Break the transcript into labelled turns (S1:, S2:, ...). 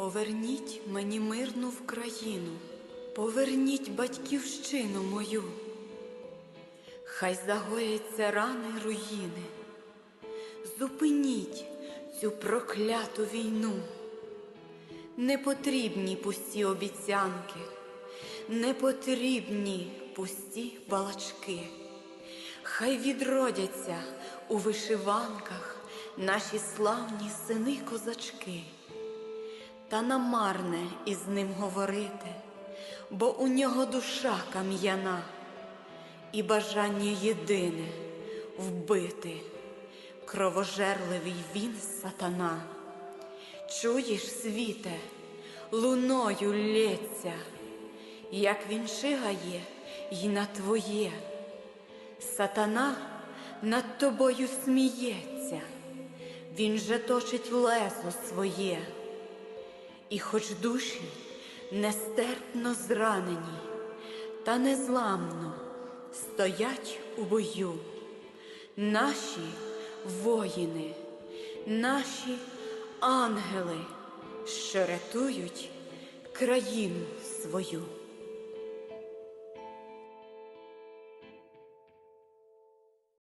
S1: Поверніть мені мирну в країну, поверніть батьківщину мою. Хай загояться рани руїни. Зупиніть цю прокляту війну. Не потрібні пусті обіцянки, не потрібні пусті балачки. Хай відродяться у вишиванках наші славні сини козачки. Та намарне із ним говорити, бо у нього душа кам'яна, і бажання єдине вбити, кровожерливий він сатана. Чуєш, світе, луною лється, як він шигає й на твоє. Сатана над тобою сміється, він же точить лезо своє. І хоч душі нестерпно зранені, та незламно стоять у бою, наші воїни, наші ангели, що рятують країну свою.